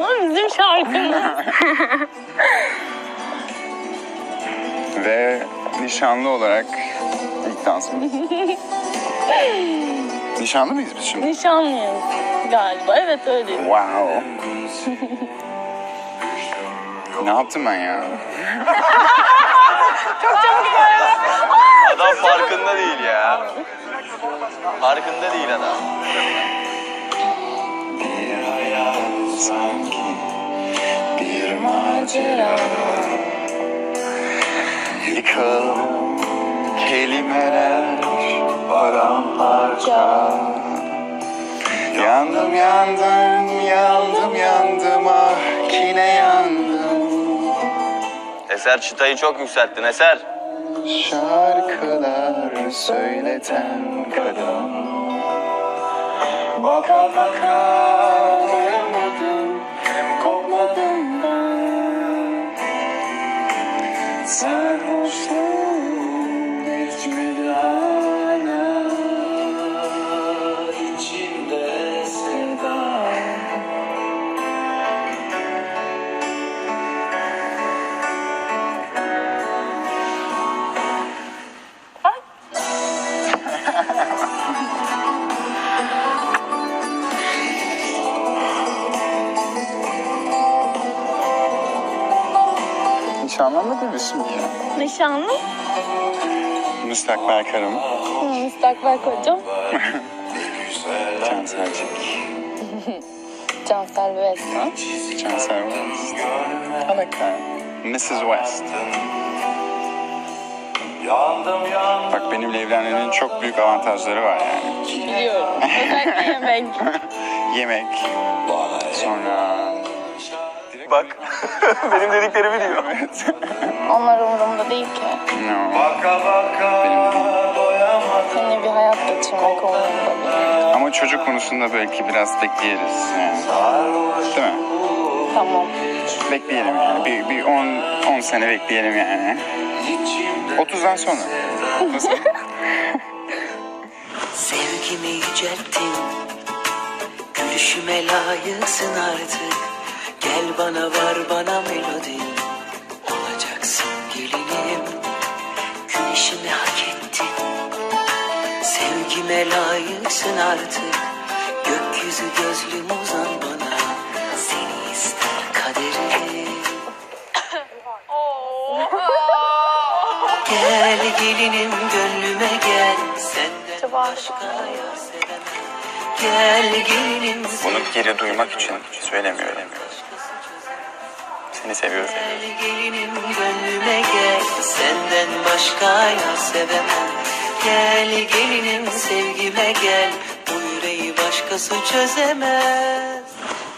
aslında bizim şarkımız. Ve nişanlı olarak ilk dansımız. Nişanlı mıyız biz şimdi? Nişanlıyız galiba. Evet öyleyim. Wow. ne yaptım ben ya? Adam farkında değil ya. Farkında değil adam. Bir sanki macera Yıkıldım kelimeler paramparça. Yandım yandım yandım yandım ah kine yandım. Eser çıtayı çok yükselttin Eser. Şarkılar söyleten kadın. Baka baka Nişanlanmadı mı şimdi ya? Nişanlı. Müstakbel karım Hı, müstakbel kocam. Cansel Cansel ve Esma. Cansel West I like that Mrs. West Bak benimle evlenmenin çok büyük avantajları var yani Biliyorum. Özellikle yemek. Yemek Sonra Bak benim dediklerimi diyor. Onlar umurumda değil ki. no. Seninle bir hayat geçirmek umurumda değil. Ama çocuk konusunda belki biraz bekleyeriz yani. Değil mi? Tamam. Bekleyelim yani. Bir, bir 10 10 sene bekleyelim yani. 30'dan sonra. Nasıl? Sevgimi yücelttin Gülüşüme layıksın artık Gel bana var bana melodin Olacaksın gelinim. Güneşimi hak ettin. Sevgime layıksın artık. Gökyüzü gözlüm uzan bana. Seni ister kaderim. Gel gelinim gönlüme gel. Senden başka sevemem. Gel gelinim Bunu geri duymak için söylemiyorum. Seni seviyorum. Gel gelinim gönlüme gel. Senden başka yar sevemem. Gel gelinim sevgime gel. Bu yüreği başkası çözemez